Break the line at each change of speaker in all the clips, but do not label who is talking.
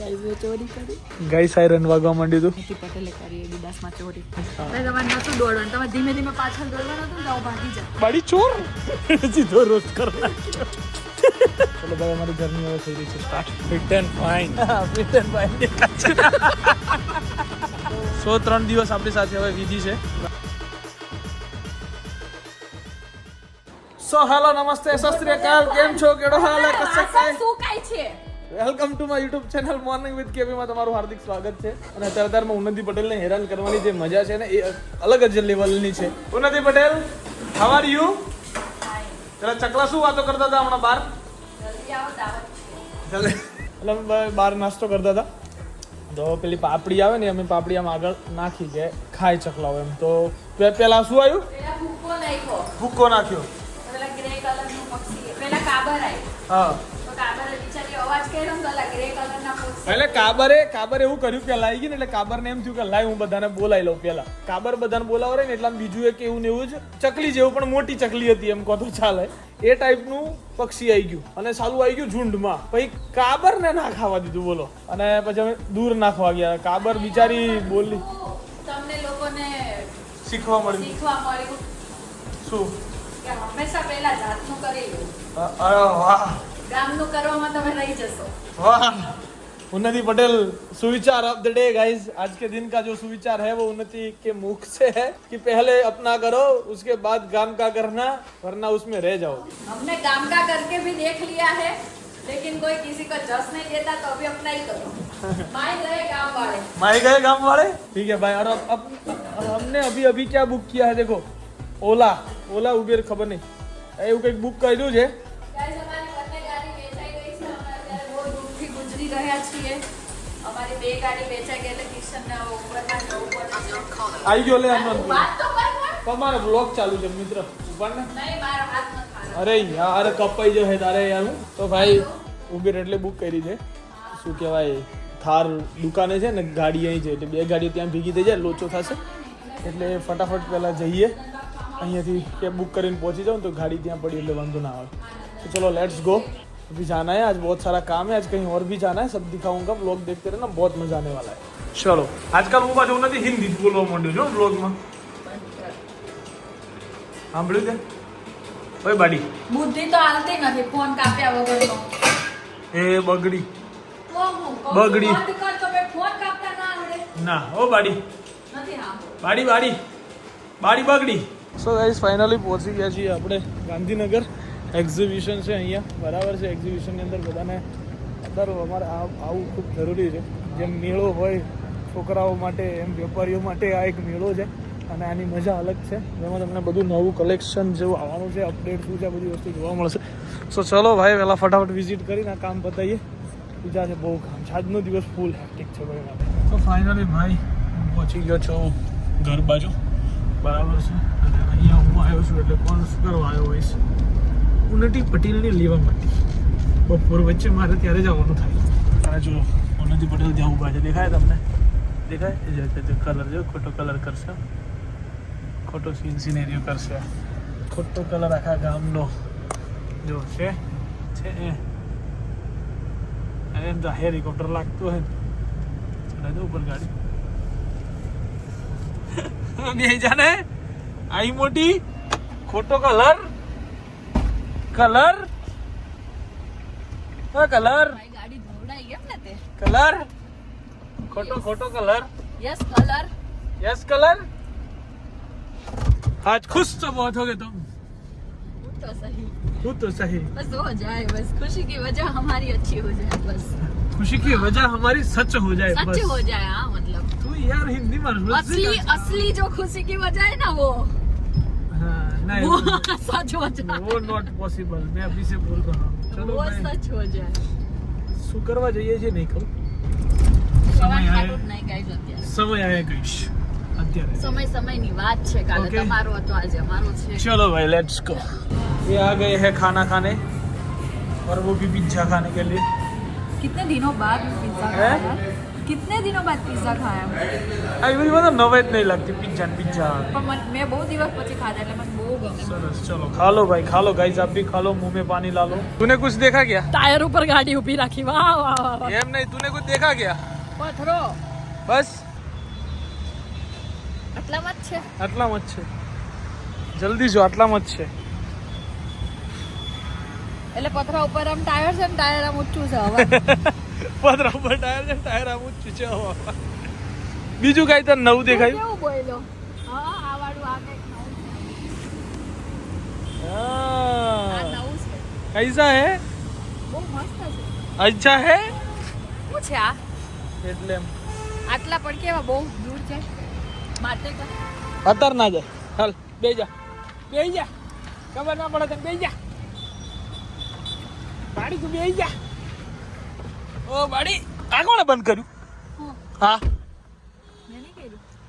Guys ચોરી કરી.
ગાય siren વાગવા માંડ્યું હતું
પટેલે કરી ચોરી. તમારે નતું દોડવાનું. તમે ધીમે ધીમે પાછળ દોડવાનું હતું તો ભાગી જાઉં
બાડી ચોર? સીધો રોજ કર ચલો ભાઈ અમારી ઘરની હવે થઈ રહી છે start fit and fine fit and fine so ત્રણ દિવસ આપણી સાથે હવે વિધિ છે. સો હાલો નમસ્તે સત શ્રી અકાલ. કેમ છો? કેડો હાલ? કશે
શું કાંઈ છે?
Welcome to my YouTube channel morning with કેબીમાં તમારું હાર્દિક સ્વાગત છે. અને અત્યારે અત્યારમાં ઉન્નતિ પટેલને હેરાન કરવાની જે મજા છે ને એ અલગ જ લેવલની છે. ઉન્નતિ પટેલ હાવ આર યુ પેલા ચકલા શું વાતો કરતા હતા હમણાં ચાલે એટલે અમે બહાર નાસ્તો કરતા હતા. તો પેલી પાપડી આવે ને અમે પાપડી આમ આગળ નાખી કે ખાય ચકલાઓ એમ. તો પેલા શું આવ્યું?
ભૂકો નાખ્યો.
ભૂક્કો એટલે કાબરે કાબરે એવું કર્યું કે લાઈ ગઈ ને એટલે કાબરને એમ થયું કે લાઈ હું બધાને બોલાવી લઉં પેલા કાબર બધાને બોલાવો ને એટલે બીજું એક એવું ને એવું જ ચકલી જેવું પણ મોટી ચકલી હતી એમ કહો તો ચાલે. એ ટાઈપનું પક્ષી આવી ગયું અને સાલું આવી ગયું ઝુંડમાં. પછી કાબરને ના ખાવા દીધું બોલો. અને પછી અમે દૂર નાખવા ગયા. કાબર બિચારી બોલી
તમને લોકોને
શીખવા મળ્યું.
શીખવા મળ્યું.
શું?
કે હંમેશા પહેલા જાતનું કરી લો.
વાહ.
ગામનું કરવામાં તમે રહી જશો
वाह उन्नति पटेल सुविचार ऑफ द डे गाइस आज के दिन का जो सुविचार है वो उन्नति के मुख से है कि पहले अपना करो उसके बाद गांव का करना वरना उसमें रह जाओ
हमने काम का करके भी देख लिया है लेकिन कोई किसी को जस नहीं देता तो अभी अपना ही करो माई रहे गांव वाले
मारे गए गांव वाले ठीक है भाई और अब, अब हमने अभी अभी क्या बुक किया है देखो ओला ओला उबेर खबर नहीं એવું કંઈક બુક કર્યું છે
ગયા છીએ. અમારી બે ગાડી વેચાઈ ગઈ એટલે કિશનના ઉપરમાં જવું પડે
આવી ગયો લે તમારો બ્લોગ ચાલુ છે મિત્ર. ઉપર ને. અરે યાર કપાઈ જશે તારે યાર તો ભાઈ ઉબેર એટલે બુક કરી દે. શું કહેવાય થાર દુકાને છે ને ગાડી અહીં છે. એટલે બે ગાડીઓ ત્યાં ભીગી થઈ જાય લોચો થશે. એટલે ફટાફટ પહેલાં જઈએ. અહીંયાથી કેબ બુક કરીને પહોંચી જાઉં તો ગાડી ત્યાં પડી એટલે વાંધો ના આવે. તો ચલો લેટ્સ ગો अभी जाना है आज बहुत सारा काम है आज कहीं और भी जाना है सब दिखाऊंगा ब्लॉग देखते रहना बहुत मजा आने वाला है चलो આજકાલ હું પાછું નથી હિન્દી જ બોલવા માંડ્યો છું બ્લોગમાં સાંભળ્યું તે ઓય બાડી
બુદ્ધિ તો હાલતી નથી ફોન કાપ્યા વગરનો
એ બગડી
તો હું કહું છું,
બગડી.
બંધ કર તો મેં ફોન કાપતા ના આવડે
ના ઓ બાડી
નથી સાંભળવું.
બાડી બાડી બાડી બગડી સો ગાઈસ ફાઇનલી પહોંચી ગયા છીએ આપણે ગાંધીનગર એક્ઝિબિશન છે અહીંયા. બરાબર છે એક્ઝિબિશનની અંદર બધાને અત્યારે અમારે આવું ખૂબ જરૂરી છે. જેમ મેળો હોય, છોકરાઓ માટે, એમ વેપારીઓ માટે આ એક મેળો છે અને આની મજા અલગ છે. જેમાં તમને બધું નવું કલેક્શન જેવું આવવાનું છે અપડેટ શું છે બધી વસ્તુ જોવા મળશે. સો ચલો ભાઈ પહેલાં ફટાફટ વિઝિટ કરીને કામ પતાવીએ બીજા છે બહુ કામ છે. આજનો દિવસ ફૂલ હેક્ટિક છે ભાઈ માટે તો ફાઇનલી ભાઈ, હું પહોંચી ગયો છું ઘર બાજુ. બરાબર છે. અને અહીંયા હું આવ્યો છું એટલે કોણ શું કરવા આવ્યો હોઈશ? ઉન્નતિ પટેલને લેવા માટે. બપોર વચ્ચે મારે ત્યારે જવાનું થાય. અને જો ઉન્નતિ પટેલ જવું છે, દેખાય તમને? દેખાય? જે કલર જો ખોટો કલર કરશે. ખોટો સીન સિનેરિયો કરશે. ખોટો કલર આખા ગામનો. જો, છે? છે, એ. અને એમ તો હેલિકોપ્ટર લાગતું હોય ને. દો ઉપર ગાડી. જાને આઈ મોટી? ખોટો કલર કલર હા કલર
ભાઈ ગાડી ધોવડાઈ એમ ને તે
કલર ખોટો ખોટો colour
yes colour
yes colour आज खुश तो बहुत हो गए तुम
तो सही
खुद तो सही
बस हो जाए बस खुशी की वजह हमारी अच्छी हो जाए बस
खुशी की वजह हमारी सच हो जाए
सच
बस
हो जाए हाँ मतलब
तू यार हिंदी में रुचि
असली
का-
असली जो खुशी की वजह है ना वो
हाँ, नहीं
वो
वो,
सच हो जाए
वो नॉट पॉसिबल मैं अभी से बोल रहा हूँ चलो
वो
मैं
सच हो जाए
શું કરવા જઈએ છીએ નહીં કહું
સવારે
સમય
ખાટું જ નહીં guys અત્યારે.
સમય આવે કહીશ અત્યારે
સમય સમયની વાત છે કાલે
Okay.
તમારો હતો આજે અમારો છે
चलो भाई लेट्स गो ये आ गए हैं खाना खाने और वो भी पिज्जा खाने के लिए
कितने दिनों बाद पिज्जा
हैं?
खाया कितने દિનો बाद पिज्जा ખાયા
આઈ એવી મને નવે જ નહીં લાગતી પિઝા પિઝા
પણ મેં બહુ દિવસ પછી ખાધા એટલે મને બહુ ગમે
સરસ ચલો ખાલો ભાઈ ખાલો ગાઈસ આપ ભી ખા મુંહ મે પાણી લાલો લો તને કુછ દેખા ગયા
ટાયર ઉપર ગાડી ઊભી રાખી વાહ વાહ વાહ
એમ નહીં તને કુછ દેખા ગયા
પથરો
બસ
આટલામાં જ છે
આટલામાં જ છે જલ્દી જો આટલામાં જ છે
એટલે પથરા ઉપર આમ ટાયર છે ને ટાયર આમ ઊંચું છે હવે.
પથરા ઉપર ટાયર છે ટાયર આમ ઊંચું છે હવા. બીજું કઈ તને નવું દેખાયું?
કેવું બોલ્યો? હા આ વાળું આ કંઈક નવું છે.
કૈસા હે?
બહુ મસ્ત છે.
અચ્છા હે?
શું છે આ?
એટલે
આટલા પડકે કેવા બહુ દૂર છે? માટે
અતર ના જાય. હાલ જા. બે જા. ખબર ના પડે તને બે જા. બાડી તું બે જા ઓ બાડી આ કોણે બંધ કર્યું?
હા?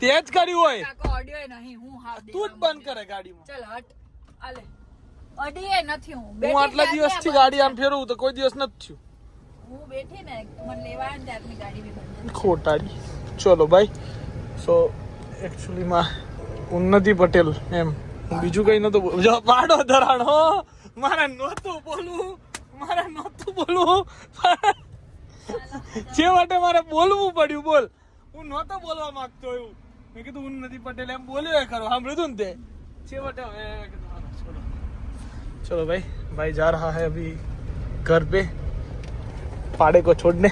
તે જ કર્યું હોય.
ઓડિયો નહીં હું હા
તું જ બંધ કરે ગાડીમાં.
ચલ હટ. આલે. અડીએ નથી હું.
હું આટલા દિવસથી ગાડી આમ ફેરવું તો કોઈ દિવસ નથી થયું.
હું બેઠી ને મને લેવા ને ત્યારની ગાડી બી
ખોટાડી. ચલો ભાઈ સો એકચ્યુઅલીમાં ઉન્નતિ પટેલ એમ. બીજું કઈ નતું જો પાડો ધરાણો મારે નહોતું બોલવું. મારે નહોતું બોલવું જે માટે મારે બોલવું પડ્યું બોલ હું નહોતો બોલવા માંગતો એવું મેં કીધું ઉન્નતિ પટેલ એમ બોલ્યો એ ખરો સાંભળ્યું હતું ને તે છેવટે હવે કીધું હાલો, છોડો. चलो भाई भाई जा रहा है अभी घर पे पाड़े को छोड़ने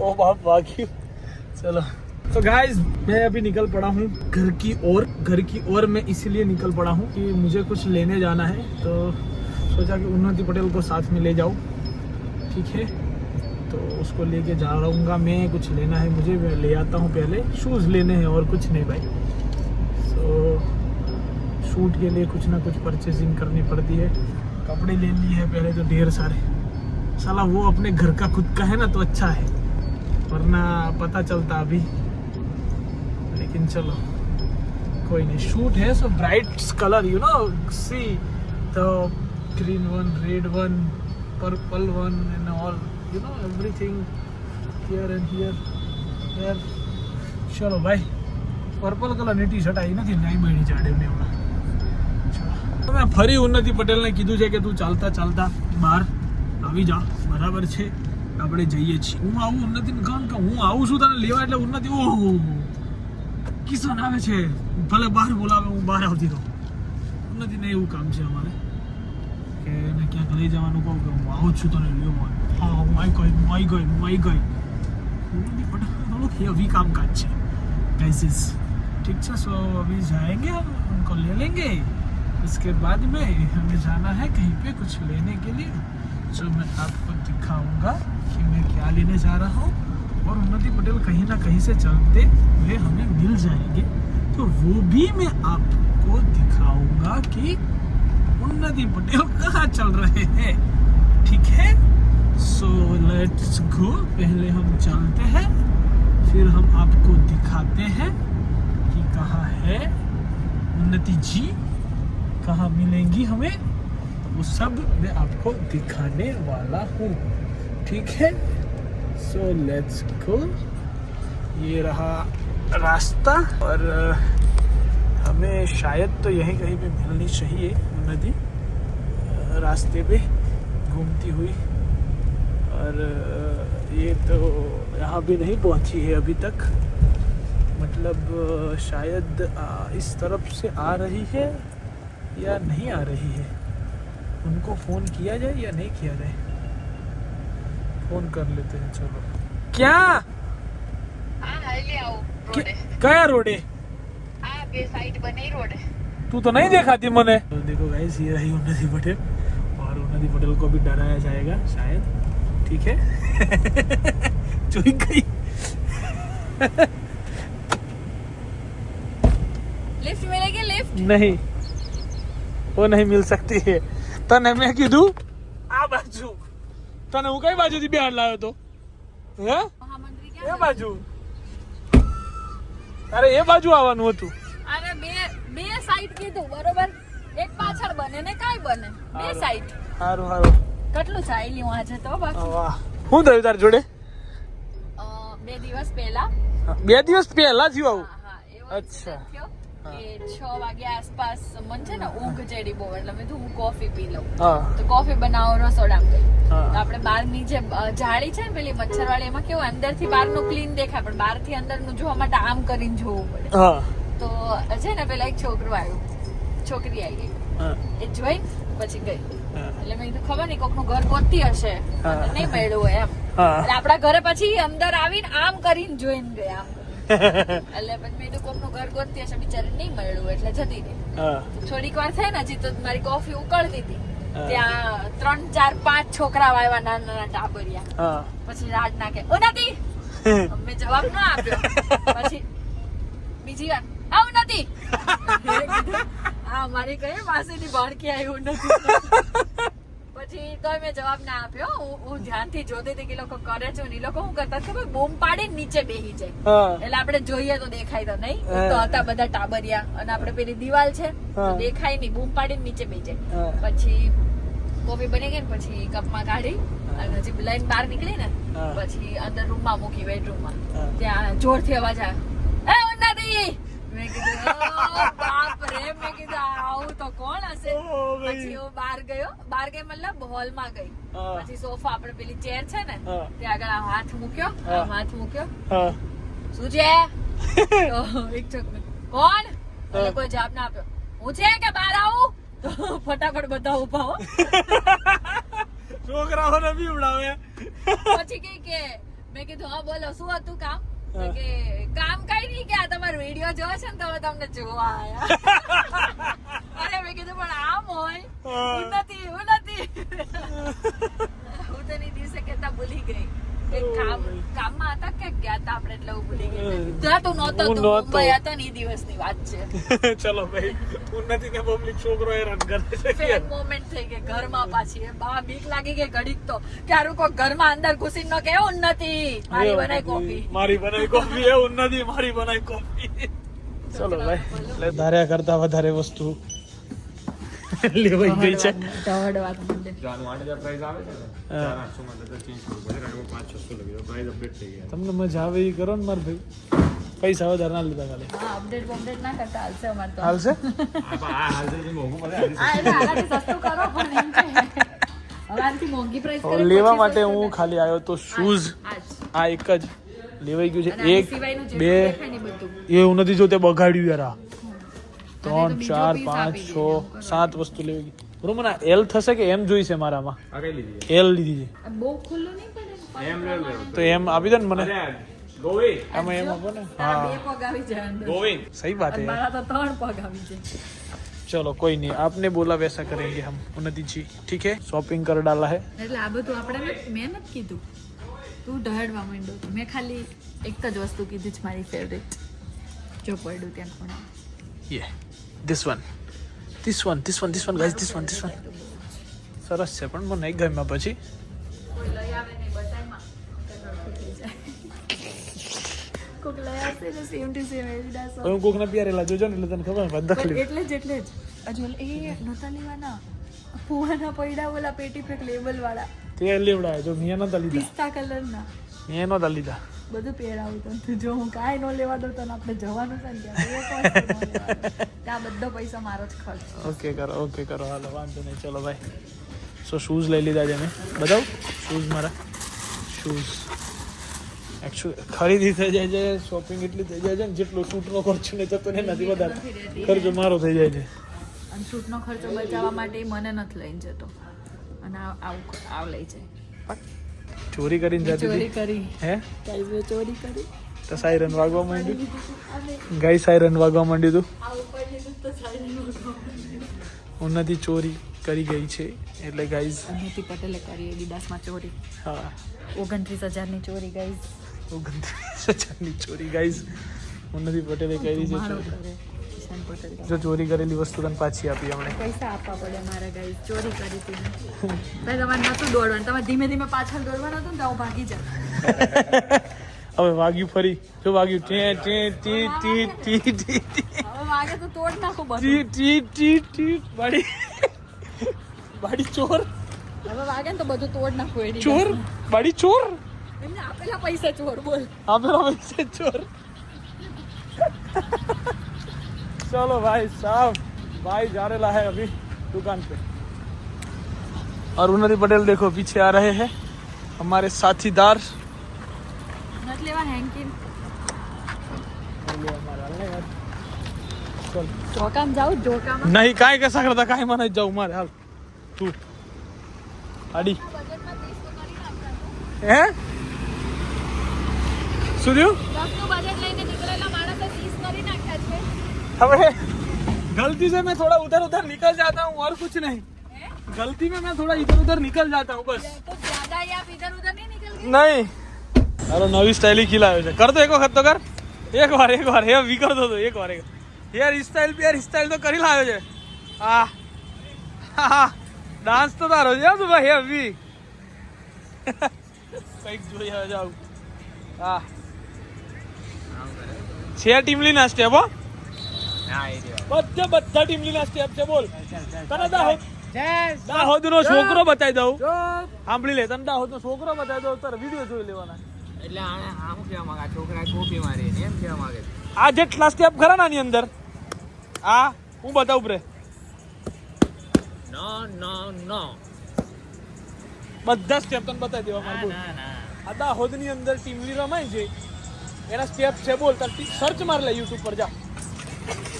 ओ बाप भागी चलो तो गाइस मैं अभी निकल पड़ा हूँ घर की ओर घर की ओर मैं इसलिए निकल पड़ा हूँ कि मुझे कुछ लेने जाना है तो सोचा कि उन्नति पटेल को साथ में ले जाऊँ। ठीक है? तो उसको लेके जा रहूँगा मैं, कुछ लेना है मुझे, मैं ले आता हूँ पहले। शूज़ लेने हैं और कुछ नहीं भाई। सो शूट के लिए कुछ ना कुछ परचेजिंग करनी पड़ती है। कपड़े ले लिए हैं पहले तो ढेर सारे। साला वो अपने घर का खुद का है ना तो अच्छा है। वरना पता चलता अभी। लेकिन चलो, कोई नहीं। शूट है so bright colour you know see the green one, red one, purple one, and all. You know, everything here and here. Here. ચલો ભાઈ પર્પલ કલરની ટી શર્ટ આવી નથી નહીં મળી જાડે એમને હમણાં તમે ફરી ઉન્નતિ પટેલને કીધું છે કે તું ચાલતા ચાલતા બહાર આવી જા. બરાબર છે. આપણે જઈએ છીએ. હું આવું ઉન્નતિને કહું કે હું આવું છું તને લેવા એટલે ઉન્નતિ ઓહો. કિસાન આવે છે. ભલે બહાર બોલાવે હું બહાર આવતી રહું. ઉન્નતિ નહીં એવું કામ છે અમારે. કે એને ક્યાંક લઈ જવાનું કહું કે હું આવું જ છું તને લેવા હા હું આવી ગઈ હું આવી ગઈ હું આવી ગઈ उन्होंने बड़ा થોડુંક હેવી કામકાજ છે गाइस ठीक है सो अभी जाएंगे हम उनको ले लेंगे इसके बाद में हमें जाना है कहीं पे कुछ लेने के लिए जो मैं आपको दिखाऊंगा कि मैं क्या लेने जा रहा हूँ और उन्नति पटेल कहीं ना कहीं से चलते हुए हमें मिल जाएंगे तो वो भी मैं आपको दिखाऊंगा कि उन्नति पटेल कहाँ चल रहे हैं? ठीक है? सो लेट्स गो पहले हम चलते हैं, फिर हम आपको दिखाते हैं कि कहाँ है उन्नति जी, कहाँ मिलेंगी हमें, वो सब मैं आपको दिखाने वाला हूँ। ठीक है? सो लेट्स गो ये रहा रास्ता और हमें शायद तो यहीं कहीं पे मिलनी चाहिए। नदी रास्ते पे घूमती हुई। और ये तो यहाँ भी नहीं पहुँची है अभी तक। मतलब शायद इस तरफ़ से आ रही है या नहीं आ रही है। उनको फ़ोन किया जाए या नहीं किया जाए? फ़ोन कर लेते हैं चलो। क्या?
आ,
क्या रोड
है। बने रोड है।
तू तो नहीं देखाती मने तो देखो गाइस ये रही उन्नति पटेल और उन्नति पटेल को भी डराया जाएगा शायद ठीक है चुई गई
લિફ્ટ મિલેગી લિફ્ટ
नहीं वो नहीं मिल सकती है તને મેં કીધું આ બાજુ તને હું કઈ બાજુથી બિહાર લાવ્યો તો હે
મહામંત્રી
એ
ક્યાં
બાજુ અરે એ બાજુ આવવાનું હતું
અરે બે બે સાઈડ કીધું બરોબર? એક પાછળ બને ને કાંઈ બને. બે સાઈડ.
સારું સારું
કેટલું ચાલ્યું આજે તો બાકી?
શું થયું તાર જોડે?
બે દિવસ પહેલા.
બે દિવસ પહેલા જ આવું અચ્છા.
છ વાગ્યા આસપાસ મન છે ને ઊંઘ ચડી બહુ એટલે મેં હું કોફી પી લઉં. તો કોફી બનાવો રસોડામાં ગઈ. તો આપણે બહારની જે જાળી છે ને પેલી મચ્છર વાળી એમાં કેવું અંદરથી બહારનું ક્લીન દેખાય પણ બહારથી અંદરનું જોવા માટે આમ કરીને જોવું પડે. તો છે ને પેલા એક છોકરો આવ્યો. છોકરી આવી. ગઈ એ જોઈ પછી ગઈ. એટલે મેં કીધું ખબર નહીં કોકનું ઘર ગોતતી હશે. નહીં મળ્યું હોય એમ. એટલે આપણા ઘરે પછી અંદર આવીને આમ કરીને જોઈને ગયા. એટલે પછી મેં કીધું કોકનું ઘર ગોતતી હશે. બિચારી નહીં મળ્યું એટલે જતી રહી. થોડીક વાર થઈ ને હજી તો મારી કોફી ઉકળતી હતી. ત્યાં ત્રણ ચાર પાંચ છોકરા આવ્યા નાના નાના ટાબરિયા પછી રાજ નાખે ઓ નાતી મેં જવાબ ના આપ્યો. પછી બીજી વાર. આવું નથી. આ મારી કઈ માસીની બાળકી આવ્યું નથી. પછી તો મેં જવાબ ના આપ્યો. હું હું ધ્યાનથી જોતી હતી કે લોકો કરે છે ને લોકો શું કરતા ખબર? બૂમ પાડી નીચે બેહી જાય. એટલે આપણે જોઈએ તો દેખાય તો નહીં. તો હતા બધા ટાબરિયા. અને આપણે પેલી દિવાલ છે દેખાય નહીં. બૂમ પાડીને નીચે બેહી જાય. પછી કોફી બની ગઈ ને પછી કપમાં કાઢી અને પછી લાઈન બહાર નીકળી ને પછી અંદર રૂમમાં મૂકી બેડરૂમમાં
હા.
ત્યાં જોરથી અવાજ આવ્યો. એ ઉન્નતિ! મેં કીધું "ઓ, બાપ રે મેં કીધું આવું તો કોણ હશે પછી હું બહાર ગયો બહાર ગઈ મતલબ હોલમાં ગઈ પછી સોફા આપણે પેલી ચેર છે ને ત્યાં આગળ હાથ મૂક્યો હાથ મૂક્યો શું છે એક છોકરો કોણ કોઈ જવાબ ના આપ્યો હું છે કે બહાર આવું તો ફટાફટ બધા ઊભા હો
છોકરાઓને બી ઉડાવે.
પછી કે કે મેં કીધું હા બોલો શું હતું કામ? કામ કઈ નહીં કે આ તમારો વીડિયો જોવો છે ને તો તમને જોવા આવ્યા અરે મેં કીધું પણ આમ હોય.
હા.
નથી હું નથી. હું તો દિવસે કેતા ભૂલી ગઈ. કે કામ કામમાં હતા કે ગયા હતા આપણે એટલે હું ભૂલી ગઈ. ત્યાં તું નહોતો તું મુંબઈ હતો ને ઈ દિવસની વાત છે.
ચલો ભાઈ ઉન્નતિ ને પબ્લિક છોકરો હેરાન કરે છે.
ફેર મોમેન્ટ થઈ ગઈ ઘરમાં પાછી. બા બીક લાગી ગઈ ઘડીક તો. કે હારું કોક ઘરમાં અંદર ઘૂસીને ન કે ઉન્નતિ મારી બનાવી કોફી.
મારી બનાવી કોફી એ ઉન્નતિ મારી બનાવી કોફી. ચલો ભાઈ એટલે ધાર્યા કરતા વધારે વસ્તુ લેવાઈ ગઈ
છે.
હા. તમને મજા આવે એ કરો ને મારા ભાઈ. પૈસા વધારે ના લીધા ખાલી.
અપડેટ અપડેટ ના કરતા હાલશે અમાર તો.
હાલશે?
આ હાલશે જે મોંઘું પડે આજે
હા સસ્તું કરો પણ એમ છે હવે આનાથી મોંઘી પ્રાઇસ
લેવા માટે હું ખાલી આવ્યો તો શૂઝ આ એક જ. લેવાઈ ગયું છે. એક બે એવું નથી જો તે બગાડ્યું યાર આ. ત્રણ ચાર પાંચ છ સાત વસ્તુ લેવી બરોબર ના એલ થશે કે એમ જોઈશે મારામાં? એલ લીધી છે? તો એમ આપી દે ને મને. આમાં એમ આપો ને. હા.
સહી વાત હે
चलो कोई नहीं आपने बोला वैसा करेंगे हम उन्नति जी ठीक है शॉपिंग कर डाला है
એટલે આ બધું આપણે મહેનત કીધું. તું ઢહેડવા માંડ્યો મેં ખાલી એક જ વસ્તુ કીધી છે મારી ફેવરેટ જો પડ્યું ત્યાં કોણે
યે this one this one this one this one guys this one this one સરસ છે પણ મને નહીં ગમ્યા પછી. હું કોકને પિયારેલા જોજો ને એટલે તને ખબર ને દખલી
એટલે જ એટલે જ. હજુ એ નહોતા લેવાના. પોવાના પૈડા ઓલા પેટી પેક
તે લેવડાય જો મિયા નહોતા લીધા.
પિસ્તા કલરના.
મિયા નહોતા લીધા.
બધું પહેરાવું તને તું જો હું કાંઈ ન લેવા દઉં તને આપણે જવાનું છે ને ત્યાં. બધો પૈસા મારો જ ખર્ચ.
ઓકે કરો ઓકે કરો. હાલો વાંધો નહીં. ચલો ભાઈ સો શૂઝ લઈ લીધા છે મેં. બતાવું? શૂઝ મારા. શૂઝ એકચ્યુઅલી ખરીદી થઈ જાય છે શોપિંગ એટલી થઈ જાય છે ને જેટલો શૂટનો ખર્ચો ને થતો ને નથી વધારે ખર્ચો મારો થઈ જાય છે.
અને શૂટનો ખર્ચો બચાવવા માટે મને નથી લઈને જતો. અને આવું આવ લઈ જાય.
ચોરી કરીને જતી
ચોરી કરી.
હે?
ચોરી કરી.
તો સાયરન વાગવા માંડ્યું? ગાય સાયરન વાગવા માંડ્યું હતું
તો
ઉન્નતિ ચોરી કરી ગઈ છે એટલે ગાઈઝ
ઉન્નતિ પટેલે કરી એડિડાસમાં ચોરી.
હા.
ઓગણત્રીસ હજારની ચોરી ગાઈઝ.
ઓગણત્રીસ હજારની ચોરી ગાઈઝ. ઉન્નતિ પટેલે કરી છે ચોરી.
રિટર્ન
જો ચોરી કરેલી વસ્તુ તને પાછી આપી અમને.
પૈસા આપવા પડે મારા ગાઈ ચોરી કરી હતી તો તમારે નહોતું દોડવાનું. તમારે ધીમે ધીમે પાછળ દોડવાનું હતું ને તો ભાગી જાય
હવે વાગ્યું ફરી. જો વાગ્યું. ટે ટે ટી ટી ટી ટી ટી.
હવે વાગે તો તોડ નાખો બધું.
ટી ટી ટી ટી. બાડી બાડી ચોર.
હવે વાગે ને તો બધું તોડ નાખો એડી
ચોર? બાડી ચોર?
એમને આપેલા પૈસા ચોર બોલ.
આપેલા પૈસા ચોર. चलो भाई साहब भाई जा ला है अभी दुकान पे। और उन्नति पटेल देखो पीछे आ रहे हैं हमारे साथीदार। नहीं काय काय सांगता काय मना जाऊ मारे हाल। तू।
अडी सुधीव
अबे गलती से मैं थोड़ा उधर उधर निकल जाता हूँ और कुछ नहीं गलती में मैं थोड़ा इधर उधर निकल जाता हूँ बस
તો જ્યાદા યા ઇધર ઉધર નહીં નીકળ ગઈ
નહીં તારો નવી સ્ટાઇલ ખીલાવ્યો છે કર તો એક વખત તો કર એક વાર એક વાર હે વી કરતો તો એક વાર એક યાર સ્ટાઇલ યાર સ્ટાઇલ તો કરી લાવ્યો છે આ હા ડાન્સ તો તારો છે હો તું ભાઈ હેવી કઈક જોઈ આવે જાવ હા છે ટીમલીના સ્ટેપ હો બધા બધા ટીમલીના સ્ટેપ છે બોલ. તને દાહોદ દાહોદ નો છોકરો બતાવી દઉં. સાંભળી લે તને દાહોદ નો છોકરો બતાવી દઉં તારે વીડિયો જોઈ લેવાના.
એટલે આને આમ કેવા માંગે? છોકરા કોપી મારી ને એમ કેવા માંગે
આ જેટલા સ્ટેપ ખરા ના ની અંદર? આ હું બતાવું રે
નો નો નો
બધા સ્ટેપ તને બતાવી દેવા મારે બોલ.
ના ના.
આ દાહોદની અંદર ટીમલી રમાય છે. એના સ્ટેપ છે બોલ. તાર સર્ચ માર લે યુટ્યુબ પર જા.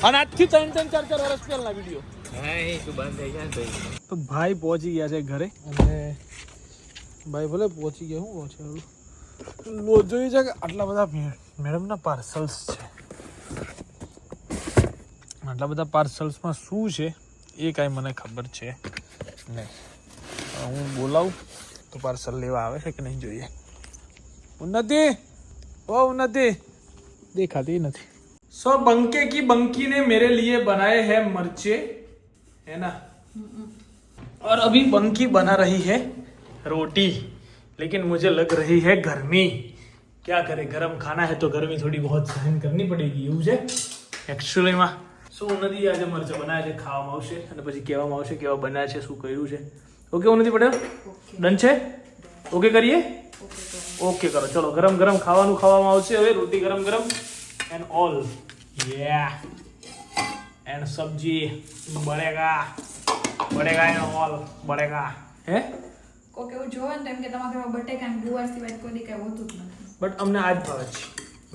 અને આજથી ત્રણ ત્રણ ચાર ચાર વર્ષ પહેલાના વીડિયો
તું ભાઈ.
તો ભાઈ પહોંચી ગયા છે ઘરે. અને ભાઈ ભલે પહોંચી ગયા હું પહોંચે લો જોયું છે કે આટલા બધા મેડમના પાર્સલ્સ છે. આટલા બધા પાર્સલ્સમાં શું છે એ કાંઈ મને ખબર છે નહીં. હું બોલાવું તો પાર્સલ લેવા આવે છે કે નહીં જોઈએ. ઉન્નતિ! ઓ ઉન્નતિ! દેખાતી નથી. સો બંકે की बंकी ने मेरे लिए बनाए हैं मर्चे है ना और अभी बंकी बना रही है रोटी लेकिन मुझे लग रही है गर्मी क्या करें गरम खाना है तो गर्मी थोड़ी बहुत सहन करनी पड़ेगी એવું છે એકચ્યુઅલીમાં શું ઉન્નતિ આજે મરચા બનાવ્યા છે ખાવામાં આવશે અને પછી કહેવામાં આવશે કેવા બન્યા છે શું કર્યું છે ઓકે ઉન્નતિ પટેલ ડન છે ઓકે કરીએ ઓકે કરો ચલો ગરમ ગરમ ખાવાનું ખાવામાં આવશે હવે રોટી ગરમ ગરમ એન્ડ ઓલ एंड
सब्ज़ी बढ़ेगा बढ़ेगा इन ऑल बढ़ेगा हे? को के जो है टाइम के तमारे में बटे काम गुवार सी
वाइट को दिखाए वो नहीं बट हमने
आज
भावे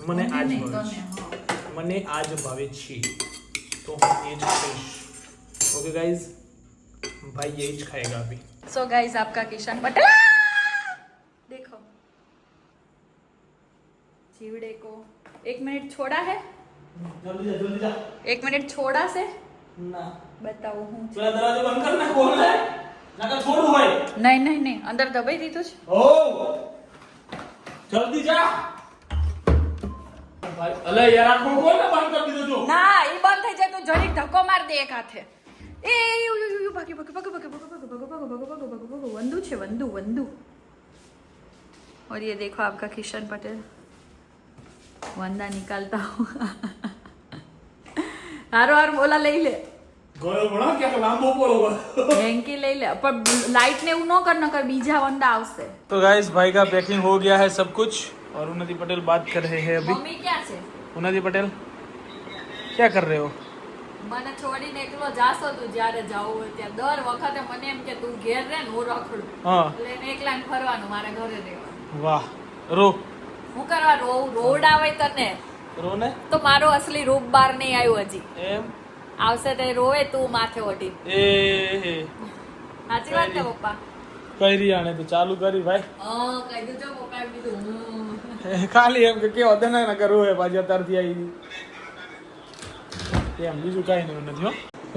मने
आज
भावे
छे मने आज भावे छे तो हम ये जो फ़िश ओके गाइस भाई यही खाएगा अभी
सो गाइस आपका किशन बट देखो जीवड़े को एक मिनट छोड़ा है
જલ્દી જા જલ્દી જા
एक मिनट छोड़ा से
ના
बताओ હું
પેલા દરવાજો બંધ કર ને કોણ હે નકર થોડું હોય
નહીં નહીં નહીં અંદર દબાઈ દીધું છે
ઓ જલ્દી જા ભાઈ અલે યાર આ કોણ કોણ બંધ કરી દીધો જો
ના એ બંધ થઈ જાય તો જરીક ધક્કો માર દે એક હાથે એ યુ, યુ, યુ, ભાગી ભાગી ભાગો ભાગો ભાગો ભાગો ભાગો ભાગો ભાગો ભાગો ભાગો ભાગો વંદુ છે વંદુ વંદુ और ये देखो आपका किशन पटेल वंदा निकालता हूँ हारो हार बोला ले ले
ગયો ભણો ક્યાંક લાંબો બોલો
हेंकी ले ले पर लाइट ने એવું ન કર નકર બીજા વંદા આવશે
तो गाइस भाई का पैकिंग हो गया है सब कुछ और उन्नति पटेल बात कर रहे हैं अभी
મમ્મી ક્યાં છે
उन्नति पटेल क्या कर रहे हो
મને છોડીને એકલો જાશો તું જ્યારે જાવું હોય ત્યાં દર વખતે મને એમ કે તું ઘેર રહે ને હું રખડું
हाँ
એટલે એને એકલા ફરવાનું મારે ઘરે રહેવાનું
वाह रो
હું કરવા રોવ રોવડાવે તને
રોને?
તો મારો અસલી રૂપ બાર નહીં આવ્યું હજી.
એમ?
આવશે તે રોવે તું માથે ઓઢી.
એ
સાચી વાત છે પપ્પા?
કરી આને તો? ચાલુ કરી ભાઈ.
હા કહી દેજો પપ્પા એમ કીધું
ખાલી એમ કે કેવો તને ન કરવું હે પાછી અત્યારથી આવી એમ બીજું કાંઈ નથી હો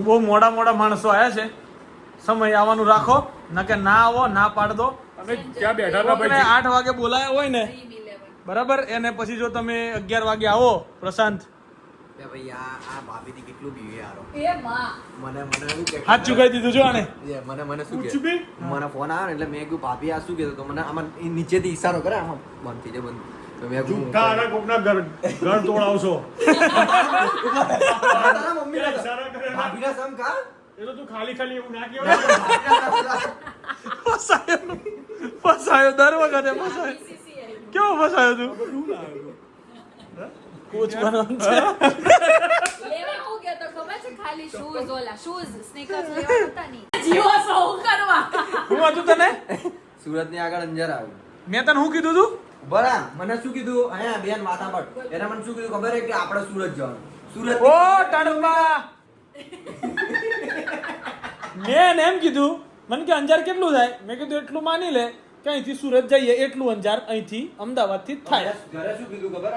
બહુ મોડા મોડા માણસો આવ્યા છે. સમય આવવાનું રાખો. ના કે ના આવો ના પાડ દો
અમે જ્યાં બેઠા હતા ભાઈ?
8 વાગે બોલાયા હોય ને બરાબર? એને પછી જો તમે અગિયાર વાગે આવો પ્રશાંત. હાથ ચુકાઈ દીધું જો આને.
મને મને શું મને ફોન આવ્યો એટલે મેં ભાભી આ શું કીધું તો મને આમાં નીચેથી ઈશારો કરે આમાં બંધ થઈ જાય બંધ.
ખાલી ખાલી એવું ના કેવાય
ફસાયો દર વખતે ફસાયો. કેવો ફસાયો તું? કોચ બનવાનું છે?
લેવા હું ગયો તો ખબર છે ખાલી શૂઝ ઓલા શૂઝ સ્નીકર્સ લેવા હતા ની જીવો સૌ કરવા?
હું હતું તને?
સુરતની આગળ અંજાર આવ્યું
મેં તને શું કીધું તું?
બરા મને શું કીધું? અહીંયા બેન માથા પર એને મને શું કીધું ખબર હે કે આપણે સુરત જવાનું. સુરત
ઓ ટણબા મેં એમ કીધું મને કે અંજાર કેટલું થાય? મેં કીધું એટલું માની લે. કે અહીંથી સુરત જઈએ એટલું અંજાર અહીંથી અમદાવાદથી થાય.
ઘરે શું કીધું ખબર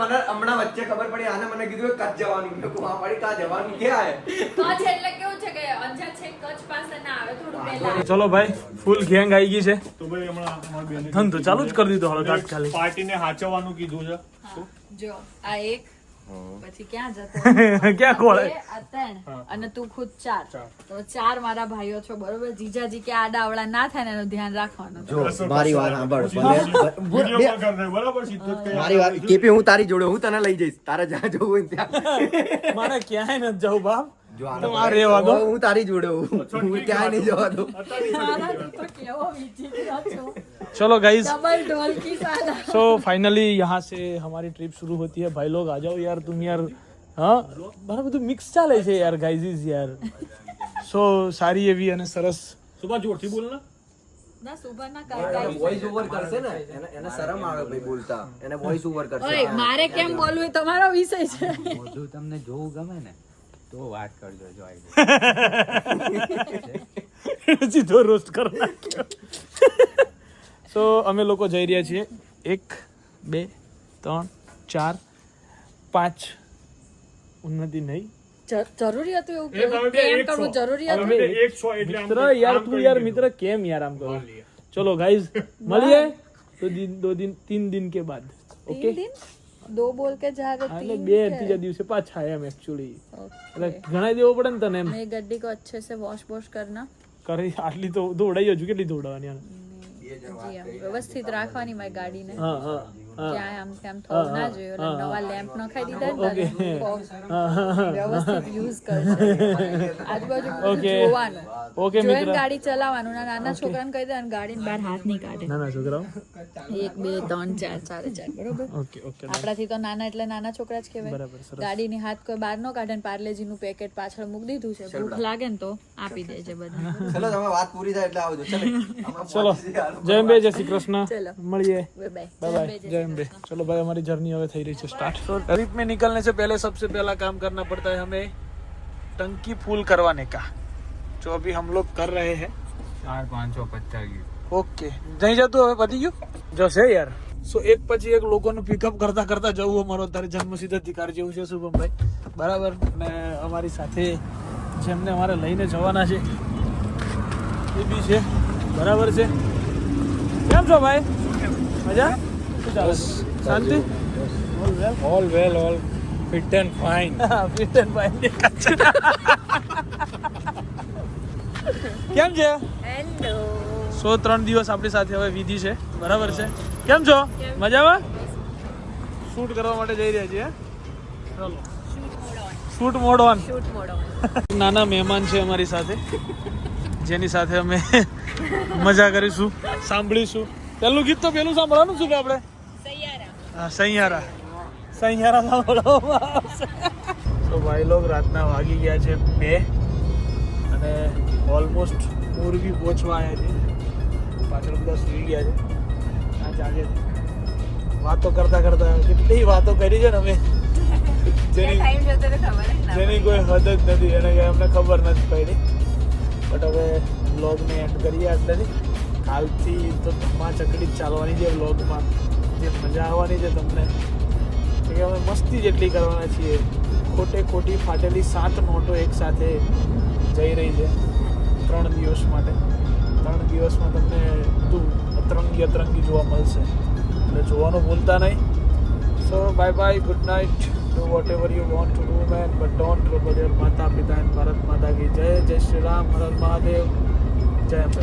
મને હમણાં વચ્ચે ખબર પડી આને મને કીધું કચ્છ જવાનું. મેં કીધું, હા કા જવાનું? ક્યાં
કચ્છ એટલે કેવું છે કે અંજાર છે કચ્છ પાસે ના આવે થોડું પહેલા
ચલો ભાઈ ફૂલ ગેંગ આવી ગઈ છે.
તો ભાઈ હમણાં અમારી બેને
ધંધો ચાલુ જ કરી દીધો પાર્ટી તાત્કાલિક
પાર્ટીને હાચવવાનું કીધું છે.
જો આ એક પછી ક્યાં જતો?
ક્યાં ખોળે
અને તું ખુદ ચાર. તો ચાર મારા ભાઈઓ છો બરોબર? જીજાજી કે આડાવડા ના થાય ને એનું ધ્યાન રાખવાનું.
જો મારી વાત સાંભળ
બરાબર?
મારી વાત કેપી હું તારી જોડે હું તને લઈ જઈશ. તારે જ્યાં જવું હોય ત્યાં.
મારે ક્યાંય ન જવું બાપ.
હું તારી જોડે હું. હું ક્યાંય નહીં જવા દઉં
મારા તો કેવો વિચિત્ર છો
चलो गाइज
डबल ढोलकी सादा
सो फाइनली यहाँ से हमारी ट्रिप शुरू होती है भाई लोग आ जाओ यार तुम यार हाँ મારે બધું મિક્સ ચાલે છે યાર ગાઈઝીસ યાર સો સારી એવી અને સરસ
સુભા જોરથી બોલ ને
ના સુભા ના કાકા
વોઇસ ઓવર કરશે ને એને એને શરમ આવે ભાઈ બોલતા એને વોઇસ ઓવર કરશે
ઓય મારે કેમ બોલવું એ તમારો વિષય છે
બધું તમને જોવું ગમે ને તો વાત કરજો જો આવી
સીધો રોસ્ટ કરી નાખ્યો સો અમે લોકો જઈ રહ્યા છીએ. એક બે ત્રણ ચાર પાંચ. ઉન્નતિ નહીં.
કેમ
કરવું?
ચલો
ગાઈઝ
મળીએ.
તો તીન દિન
કે બાદ.
એટલે બે ત્રીજા દિવસે પાછા એમ એક્ચ્યુઅલી એટલે ઘણા દેવો પડે ને તને એમ.
મેં ગડ્ડી કો વોશ વોશ કરના.
કરી આટલી તો દોડાઈ હજુ કેટલી દોડાવાની
વ્યવસ્થિત રાખવાની મારી ગાડીને.
હા હા.
આપડાથી તો નાના એટલે નાના છોકરા જ કહેવાય. ગાડીની હાથ કોઈ બાર નો કાઢે ને પાર્લેજીનું પેકેટ પાછળ મૂકી દીધું છે. ભૂખ લાગે ને તો આપી દેજે બધા
જય શ્રી કૃષ્ણ. મળીએ.
બાય
જય जय अम्बे चलो भाई हमारी जर्नी હવે થઈ રહી છે स्टार्ट तो ट्रिप में निकलने से पहले सबसे पहला काम करना पड़ता है हमें टंकी फुल करवाने का जो अभी हम लोग कर रहे हैं
ચાર પાંચસો પચાસ ગયું
ઓકે જઈ જતું હવે પતી ગયું જશે યાર સો એક પછી એક લોકોનું પિકઅપ કરતા કરતા જવું અમારો અત્યારે જન્મસિદ્ધ અધિકાર જેવું છે શુભમભાઈ બરાબર અને અમારી સાથે જેમને અમારે લઈને જવાના છે એ બી છે બરાબર છે કેમ છો ભાઈ મજા છે? શાંતિ? All well
all well all fit and fine
fit and fine કેમ છે?
હેલો
સો ત્રણ દિવસ આપણી સાથે હવે વિધિ છે. બરાબર છે? કેમ છો? મજામાં? શૂટ કરવા માટે જઈ રહ્યા છીએ. ચલો. શૂટ મોડ ઓન
શૂટ મોડો
નાના મહેમાન છે અમારી સાથે. જેની સાથે અમે મજા કરીશું સાંભળીશું. પેલું ગીત તો પેલું સાંભળવાનું શું કે આપણે? સૈયારા સૈયારા સાંભળવામાં આવશે તો ભાઈ લોગ રાતના વાગી ગયા છે બે અને ઓલમોસ્ટ મોરબી પહોંચવા આવ્યા છે. પાછળ બધા સુઈ ગયા છે. આ જાગે છે. વાતો કરતા કરતા કેટલી વાતો કરી છે ને અમે. જેની
ટાઈમ જતો તો ખબર જ ના
જેની કોઈ હદ જ નથી. એને કઈ અમને ખબર નથી પડી. બટ હવે બ્લોગને એન્ડ કરીએ આટલેથી. કાલથી તો ધમાચકડી જ ચાલવાની છે વ્લોગમાં જે મજા આવવાની છે તમને કે અમે મસ્તી જેટલી કરવાના છીએ ખોટે ખોટી ફાટેલી સાત નોટો એક સાથે જઈ રહી છે ત્રણ દિવસ માટે ત્રણ દિવસમાં તમને બધું અતરંગી અતરંગી જોવા મળશે એટલે જોવાનું ભૂલતા નહીં So bye bye, good night. Do whatever you want to do, man. But don't trouble your Mata Pita and Bharat Mata ki Jai. Jai Shri Ram, Har Har Mahadev. Jai Ambe.